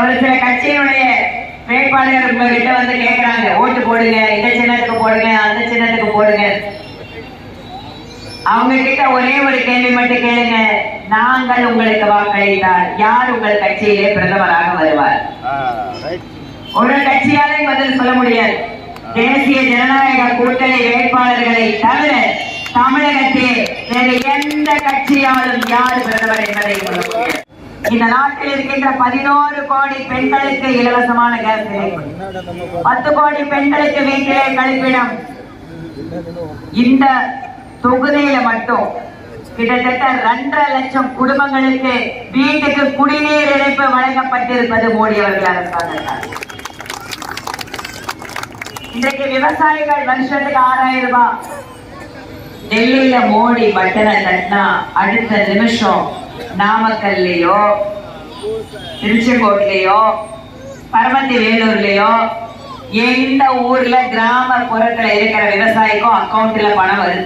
ஒரு சில கட்சியினுடைய வேட்பாளர்கள் உங்ககிட்ட வந்து கேக்குறாங்க. ஓட்டு போடுங்க இந்த சின்னத்துக்கு போடுங்க அந்த சின்னத்துக்கு போடுங்க. அவங்க கிட்ட ஒரே ஒரு கேள்வி மட்டும் கேளுங்க. நாங்கள் உங்களுக்கு வாக்களித்தால் யார் உங்கள் கட்சியிலே பிரதமராக வருவார்? ஒரு கட்சியாலே பதில் சொல்ல முடியாது. தேசிய ஜனநாயக கூட்டணி வேட்பாளர்களை தவிர தமிழகத்தில் வேறு எந்த கட்சியாலும் யார் பிரதமர் என்பதை சொல்ல முடியாது. இந்த நாட்டில் இருக்கின்ற பதினோரு கோடி பெண்களுக்கு இலவசமான கேஸ் இணைப்பு பத்து கோடி பெண்களுக்கு வீட்டிலே கழிப்பிடம். இந்த தொகுதியில மட்டும் கிட்டத்தட்ட ரெண்டரை லட்சம் குடும்பங்களுக்கு வீட்டுக்கு குடிநீர் இணைப்பு வழங்கப்பட்டிருப்பது மோடி அவர்கள் அரசாங்கத்தால். இன்றைக்கு விவசாயிகள் வருஷத்துக்கு ஆறாயிரம் ரூபாய். டெல்லியில மோடி பட்டனை தட்டினா அடுத்த நிமிஷம் நாமக்கல்லையோ திருச்செங்கோட்லயோ பரமத்தி வேலூர்லயோ எந்த ஊர்ல கிராமப்புறத்துல இருக்கிற விவசாயிக்கும் அக்கௌண்ட்ல பணம் வருது.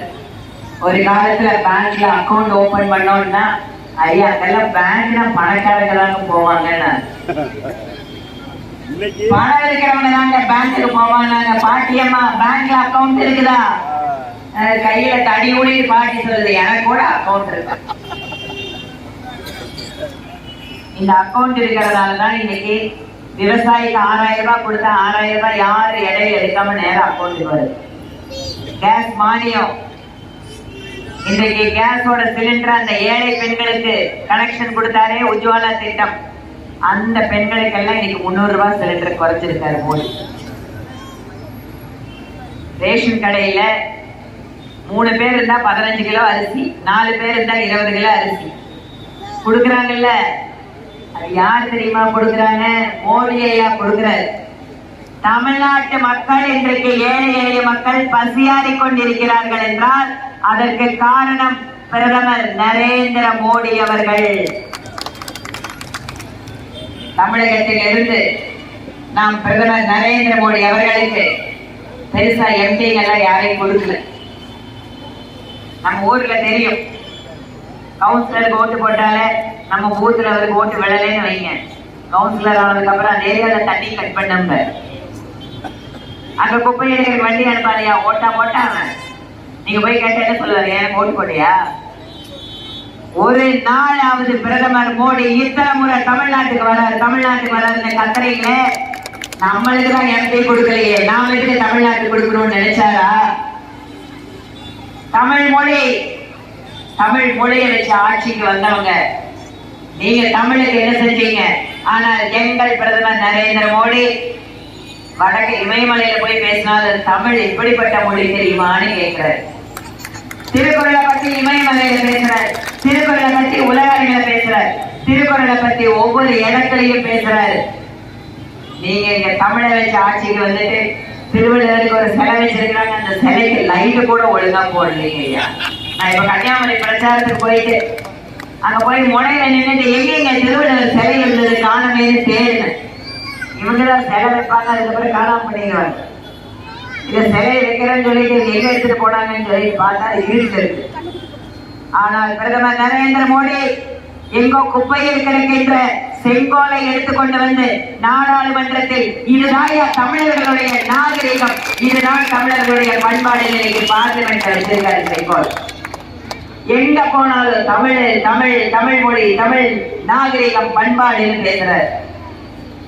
ஒரு காலத்துல பேங்க்ல அக்கௌண்ட் ஓபன் பண்ணோம்னா ஐயா அதெல்லாம் பேங்க்னா பணக்காரங்க தாங்க போவாங்கன்னா பணம் இருக்கிறவங்க தாங்க பேங்க்குக்கு போவாங்க பாட்டியம்மா பேங்க்ல அக்கௌண்ட் இருக்குதா? கையில தடி ஊடி பாட்டி சொல்லுது எனக்கு கூட அக்கௌண்ட் இருக்கு. இந்த அக்கௌண்ட் இருக்கிறதால தான் இன்னைக்கு விவசாயிக்கு ஆறாயிரம் ரூபாய் கொடுத்தா ஆறாயிரம் ரூபாய் யாரு இடையில எடுக்காம நேரம் அக்கௌண்ட்டுக்கு வருது. கேஸ் மானியம். இன்றைக்கு கேஸோட சிலிண்டர் அந்த ஏழை பெண்களுக்கு கனெக்ஷன் கொடுத்தாரே உஜ்வாலா திட்டம். அந்த பெண்களுக்கெல்லாம் இன்னைக்கு முந்நூறு ரூபாய் சிலிண்டர் குறைச்சிருக்காரு மோடி. ரேஷன் கடையில மூணு பேர் இருந்தா பதினஞ்சு கிலோ அரிசி நாலு பேர் இருந்தா இருபது கிலோ அரிசி. கொடுக்குறாங்கல்ல? யார் தெரியுமா கொடுக்குறாங்க? மோடி ஐயா கொடுக்குறாரு. தமிழ்நாட்டு மக்கள் இன்றைக்கு ஏழை எளிய மக்கள் பசியாறிக் கொண்டிருக்கிறார்கள் என்றால் அதற்கு காரணம் பிரதமர் நரேந்திர மோடி அவர்கள். தமிழகத்தில் இருந்து நாம் பிரதமர் நரேந்திர மோடி அவர்களுக்கு பெருசா எம்பிங்கெல்லாம் யாரையும் கொடுக்கல. நம்ம ஊர்ல தெரியும். கவுன்சிலருக்கு ஓட்டு போட்டாலே நம்ம பூத்துல வந்து ஓட்டு விழலைன்னு வைங்க. கவுன்சிலர் ஆனதுக்கு அப்புறம் அந்த ஏரியால தண்ணி கட் பண்ணம்ப அங்க குப்பை எடுக்கிற வண்டி அனுப்பாதையா? ஓட்டா போட்டாங்க நீங்க போய் கேட்ட என்ன சொல்லுவாரு? எனக்கு ஓட்டு போட்டியா ஒரு நாளாவது பிரதமர் மோடி இத்தனை முறை தமிழ்நாட்டுக்கு வராரு. தமிழ்நாட்டுக்கு வராருன்னு கத்துறீங்களே நம்மளுக்கு தான் எம்பி கொடுக்கலையே. நாம எதுக்கு தமிழ்நாட்டுக்கு கொடுக்கணும்னு நினைச்சாரா? தமிழ் மொழி. தமிழ் மொழியை வச்சு ஆட்சிக்கு வந்தவங்க நீங்க தமிழுக்கு என்ன செஞ்சீங்க? ஆனால் எங்கள் பிரதமர் நரேந்திர மோடி வடக்கு இமயமலையில போய் பேசினால் தமிழ் இப்படிப்பட்ட மொழி தெரியுமான்னு கேட்கிறார். திருக்குறளை பத்தி இமயமலையில பேசுறார். திருக்குறளை பத்தி உலக அளவில் பேசுறார். திருக்குறளை பத்தி ஒவ்வொரு இடத்துலயும் பேசுறாரு. நீங்க இங்க தமிழை வச்சு ஆட்சிக்கு வந்துட்டு திருவள்ளுவருக்கு ஒரு சிலை வச்சிருக்கிறாங்க. அந்த சிலைக்கு லைட்டு கூட ஒழுங்கா போடலைங்க ஐயா. நான் இப்ப கன்னியாகுமரி பிரச்சாரத்துக்கு போயிட்டு அங்க போய் முனையில நின்றுட்டு எங்கெங்க திருவள்ளுவர் சிலை இருந்தது காணமேன்னு தேடினேன் இவங்கதான் சிலை வைப்பாங்க அதுக்கப்புறம் காணாம பண்ணிடுவாங்க இந்த சிலை வைக்கிறேன்னு சொல்லிட்டு எங்க எடுத்துட்டு போனாங்கன்னு சொல்லி பார்த்தா இருக்கு. ஆனால் பிரதமர் நரேந்திர மோடி எங்கோ குப்பையில் கிடக்கின்ற செங்கோலை எடுத்துக்கொண்டு வந்து நாடாளுமன்றத்தில் இதுதான் தமிழர்களுடைய நாகரிகம் இதுதான் தமிழர்களுடைய பண்பாடு நிலைக்கு பார்லிமெண்ட் வச்சிருக்காரு செங்கோல். எங்க போனாலும் தமிழ் தமிழ் தமிழ் மொழி தமிழ் நாகரிகம் பண்பாடுன்னு பேசுறாரு.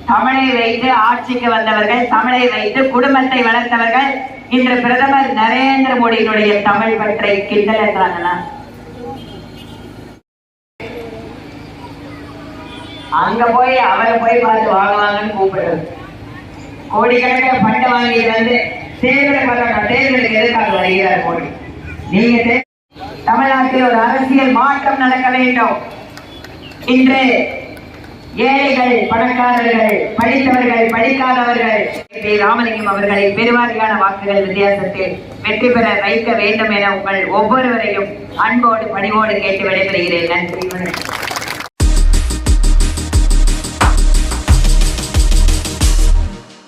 தமிழை வைத்து ஆட்சிக்கு வந்தவர்கள் தமிழை வைத்து குடும்பத்தை வளர்த்தவர்கள். இன்று பிரதமர் நரேந்திர மோடியினுடைய தமிழ் பற்றை கிண்டல் என்றாங்கன்னா அங்க போய் அவரை போய் பார்த்து வாங்குவாங்கன்னு கூப்பிடுறது. கோடிக்கணக்கில் பண்டு வாங்கிட்டு வந்து தேர்தல் வரணும் தேர்தலுக்கு எதிர்க்காக வருகிறார் மோடி. நீங்க தமிழ்நாட்டில் ஒரு அரசியல் மாற்றம் நடக்க வேண்டும். இன்று ஏழைகள் பணக்காரர்கள் படித்தவர்கள் படிக்காதவர்கள் ராமலிங்கம் அவர்களை பெருவாரியான வாக்குகள் வித்தியாசத்தில் வெற்றி பெற வைக்க வேண்டும் என உங்கள் ஒவ்வொருவரையும் அன்போடு பணிவோடு கேட்டு விடைபெறுகிறேன். நன்றி வணக்கம்.